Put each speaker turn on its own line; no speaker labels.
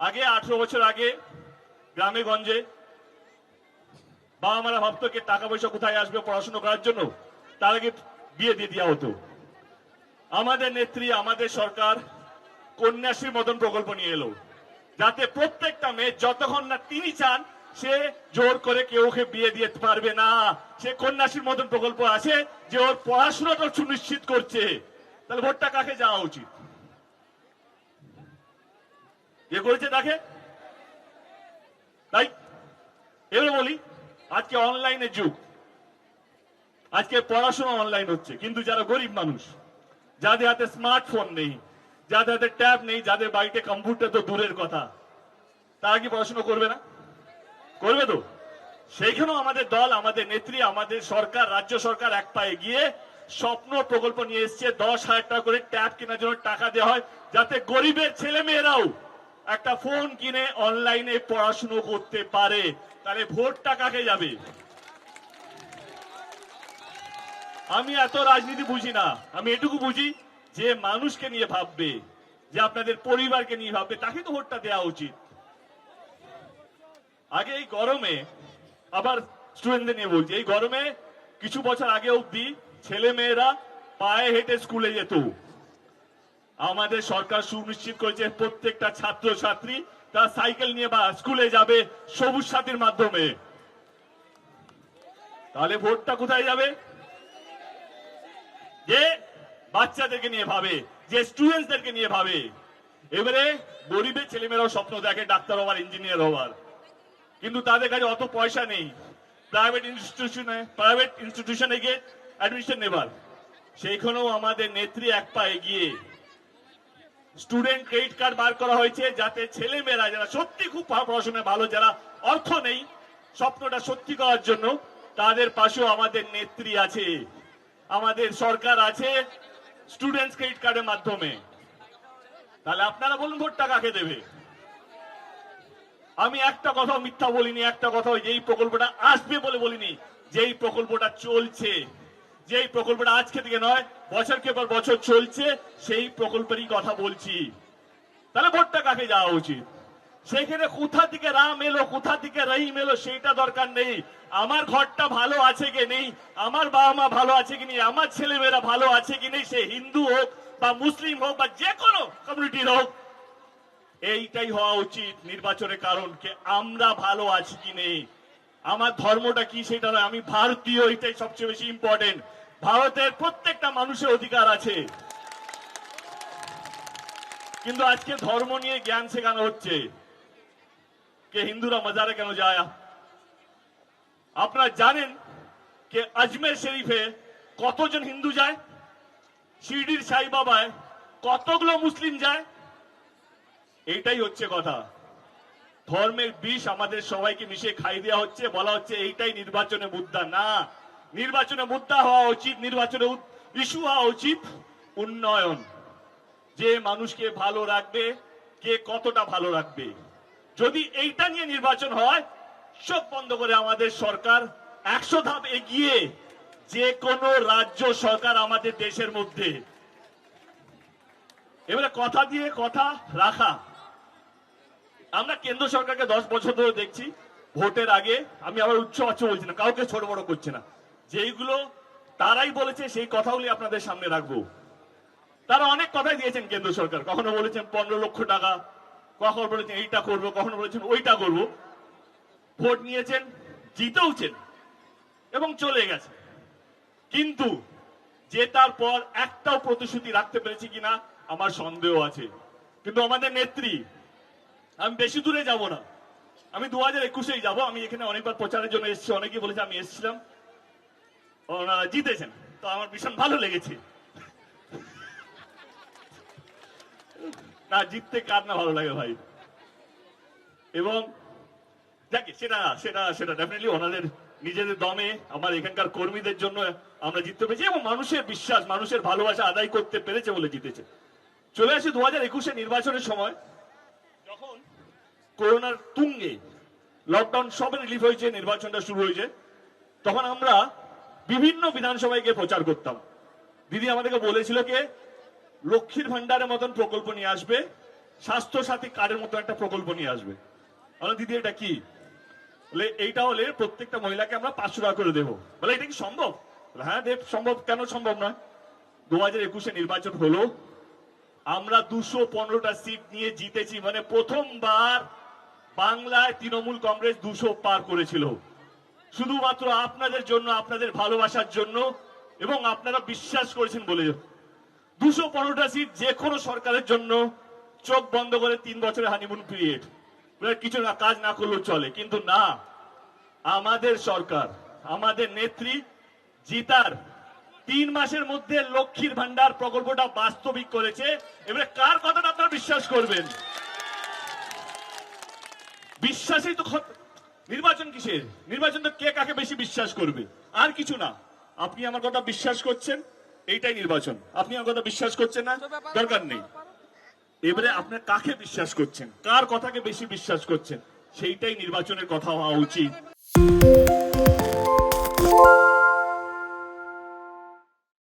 আগে আঠেরো বছর আগে গ্রামে গঞ্জে বাবা মারা ভাবতো কি টাকা পয়সা কোথায় আসবে পড়াশোনা করার জন্য? তার আগে বিয়ে দিয়ে দেওয়া হতো। আমাদের নেত্রী, আমাদের সরকার কন্যাশ্রী মতন প্রকল্প নিয়ে এলো। যাতে প্রত্যেকটা মেয়ে যতক্ষণ না তিনি চান, সে জোর করে কেউ বিয়ে দিতে পারবে না। সে কন্যাশ্রীর মতন প্রকল্প আছে যে ওর পড়াশোনাটা সুনিশ্চিত করছে। তাহলে ভোটটা কাকে যাওয়া উচিত? যে করেছে তাকে? তাই এবারে বলি, আজকে অনলাইনে যুগ। আজকে পড়াশোনা অনলাইন হচ্ছে, কিন্তু যারা গরিব মানুষ, যাদের হাতে স্মার্টফোন নেই, যাদের হাতে ট্যাব নেই, যাদের বাড়িতে কম্পিউটার তো দূরের কথা, তারা কি পড়াশোনা করবে না? করবে তো। সেইখানেও আমাদের দল, আমাদের নেত্রী, আমাদের সরকার, রাজ্য সরকার এক পায়ে গিয়ে স্বপ্ন প্রকল্প নিয়ে এসছে, দশ হাজার টাকা করে ট্যাব কেনার জন্য টাকা দেওয়া হয়, যাতে গরিবের ছেলে মেয়েরাও একটা ফোন কিনে অনলাইনে পড়াশুনো করতে পারে, তাহলে ভোটটা কাকে যাবে? আমি এত রাজনীতি বুঝি না। আমি এটুকু বুঝি যে মানুষকে নিয়ে ভাববে, যে আপনাদের পরিবারকে নিয়ে ভাববে, তাকে তো ভোটটা দেওয়া উচিত। আগে এই গরমে আবার স্টুডেন্টদের নিয়ে বলছি, এই গরমে কিছু বছর আগে অব্দি ছেলে মেয়েরা পায়ে হেঁটে স্কুলে যেত। আমাদের সরকার সুনিশ্চিত করেছে প্রত্যেকটা ছাত্র ছাত্রী তারা সাইকেল নিয়ে বা স্কুলে যাবে সবুজ সাথীর মাধ্যমে। তাহলে ভোটটা কোথায় যাবে? যে বাচ্চাদেরকে নিয়ে ভাবে, যে স্টুডেন্টদেরকে নিয়ে ভাবে। এবারে গরিবের ছেলেমেয়েরাও স্বপ্ন দেখে, ডাক্তার হওয়ার ইঞ্জিনিয়ার হওয়ার কিন্তু তাদের কাছে অত পয়সা নেই। প্রাইভেট ইনস্টিটিউশনে প্রাইভেট ইনস্টিটিউশনে গিয়ে অ্যাডমিশন নেবার। সেইখানেও আমাদের নেত্রী এক পা এগিয়ে স্টুডেন্ট ক্রেডিট কার্ড বার করা হয়েছে যাতে ছেলে মেয়েরা যারা সত্যি খুব পড়াশোনায় ভালো, যারা অর্থ নেই, স্বপ্নটা সত্যি করার জন্য, তাদের পাশেও আমাদের নেত্রী আছে। আমাদের সরকার আছে স্টুডেন্টস ক্রেডিট কার্ডের মাধ্যমে। তাহলে আপনারা বলুন ভোটটা কাকে দেবে? আমি একটা কথা মিথ্যা বলিনি, একটা কথা যেই প্রকল্পটা আসবে বলে বলিনি, যেই প্রকল্পটা চলছে। যেই প্রকল্পটা আজকে থেকে নয়, বছরকে পর বছর চলছে, সেই প্রকল্পেরই কথা বলছি। তাহলে ভোটটা কাকে যাওয়া উচিত? সেখানে কোথা থেকে রাম এলো, কোথা থেকে রহিম এলো, সেইটা দরকার নেই। আমার ঘরটা ভালো আছে কি নেই? আমার বাবা মা ভালো আছে কি নেই? আমার ছেলেমেয়েরা ভালো আছে কি নেই? সে হিন্দু হোক বা মুসলিম হোক বা যে কোনো কমিউনিটির হোক, এইটাই হওয়া উচিত নির্বাচনের কারণ কে আমরা ভালো আছি কি নেই। আমার ধর্মটা কি সেটা নয়, আমি ভারতীয়, এটাই সবচেয়ে বেশি ইম্পর্টেন্ট ভারতের প্রত্যেকটা মানুষের অধিকার আছে। কিন্তু আজকে ধর্ম নিয়ে জ্ঞান শেখানো হচ্ছে। কে হিন্দুরা মাজারে কেন যায়? আপনারা জানেন কে আজমের শরীফে কতজন হিন্দু যায়? শিরডির সাই বাবায় কতগুলো মুসলিম যায়? এটাই হচ্ছে কথা। ধর্মের বিষ আমাদের সবাইকে মিশিয়ে খাই দেওয়া হচ্ছে, বলা হচ্ছে এইটাই নির্বাচনে মুদ্রা। না, নির্বাচনে মুদ্রা হওয়া উচিত, নির্বাচনে ইস্যু হওয়া উচিত উন্নয়ন। যে মানুষকে ভালো রাখবে, কে কতটা ভালো রাখবে। যদি এইটা নিয়ে নির্বাচন হয়, চোখ বন্ধ করে আমাদের সরকার একশো ধাপ এগিয়ে যে কোনো রাজ্য সরকার আমাদের দেশের মধ্যে। এবারে কথা দিয়ে কথা রাখা। আমরা কেন্দ্র সরকারকে দশ বছর ধরে দেখছি। ভোটের আগে আমি আবার উচ্চ বাচ্চ বলছি না, কাউকে ছোট বড় করছে না। যেইগুলো তারাই বলেছে, সেই কথাগুলি আপনাদের সামনে রাখব। তারা অনেক কথাই দিয়েছেন কেন্দ্র সরকার। কখনো বলেছেন পনেরো লক্ষ টাকা, কখনো বলেছেন এইটা করব, কখনো বলেছেন ওইটা করব। ভোট নিয়েছেন, জিতেওছেন এবং চলে গেছে। কিন্তু জেতার পর একটাও প্রতিশ্রুতি রাখতে পেরেছি কিনা, আমার সন্দেহ আছে। কিন্তু আমাদের নেত্রী আমি বেশি দূরে যাব না। আমি দু হাজার একুশেই যাব। আমি এখানে অনেকবার প্রচারের জন্য এসেছি। অনেকেই বলেছে আমি এসেছিলাম। ওনারা জিতেছেন। তো আমার ভীষণ ভালো লেগেছে। না, জিততে কার না ভালো লাগে ভাই? এবং যাকে, সেটা সেটা সেটা ডেফিনেটলি ওনাদের নিজেদের দমে, আমার এখানকার কর্মীদের জন্য আমরা জিততে পেরেছি এবং মানুষের বিশ্বাস, মানুষের ভালোবাসা আদায় করতে পেরেছে বলে জিতেছে। চলে আসি দু হাজার একুশে নির্বাচনের সময়। করোনার তুঙ্গে লকডাউন সবে রিলিফ হয়েছে, নির্বাচনটা শুরু হয়েছে। তখন আমরা বিভিন্ন বিধানসভায় গিয়ে প্রচার করতাম। দিদি আমাদেরকে বলেছিল কে, লক্ষ্মীর ভান্ডারের মতন প্রকল্প নিয়ে আসবে স্বাস্থ্য সাথী কার্ডের মতো একটা প্রকল্প নিয়ে আসবে। বলে দিদি, এটা কি? বলে, এইটা হলে প্রত্যেকটা মহিলাকে আমরা পাঁচশো টাকা করে দেবো। বলে, এটা কি সম্ভব? হ্যাঁ দেব, সম্ভব, কেন সম্ভব নয়? দু হাজার একুশে নির্বাচন হলো, আমরা দুশো পনেরোটা সিট নিয়ে জিতেছি মানে প্রথমবার বাংলায় তৃণমূল কংগ্রেস দুশো পার করেছিল। শুধুমাত্র আপনাদের জন্য, আপনাদের ভালোবাসার জন্য এবং আপনারা বিশ্বাস করেছেন বলে। দুশো পনেরোটা সিট যে কোনো সরকারের জন্য চোখ বন্ধ করে তিন বছরের হানিমুন পিরিয়ড কিছু না, কাজ না করলেও চলে। কিন্তু না, আমাদের সরকার, আমাদের নেত্রী জিতার তিন মাসের মধ্যে লক্ষ্মীর ভান্ডার প্রকল্পটা বাস্তবিক করেছে। এবারে কার কথাটা আপনারা বিশ্বাস করবেন? বিশ্বাসই তো নির্বাচন কিসের? নির্বাচন তো কে কাকে বেশি বিশ্বাস করবে? আর কিছু না। আপনি আমার কথা বিশ্বাস করছেন, এইটাই নির্বাচন। আপনি আমার কথা বিশ্বাস করছেন না, দরকার নেই। এবারে আপনি কাকে বিশ্বাস করছেন? কার কথাকে বেশি বিশ্বাস করছেন? সেইটাই নির্বাচনের কথা হওয়া উচিত।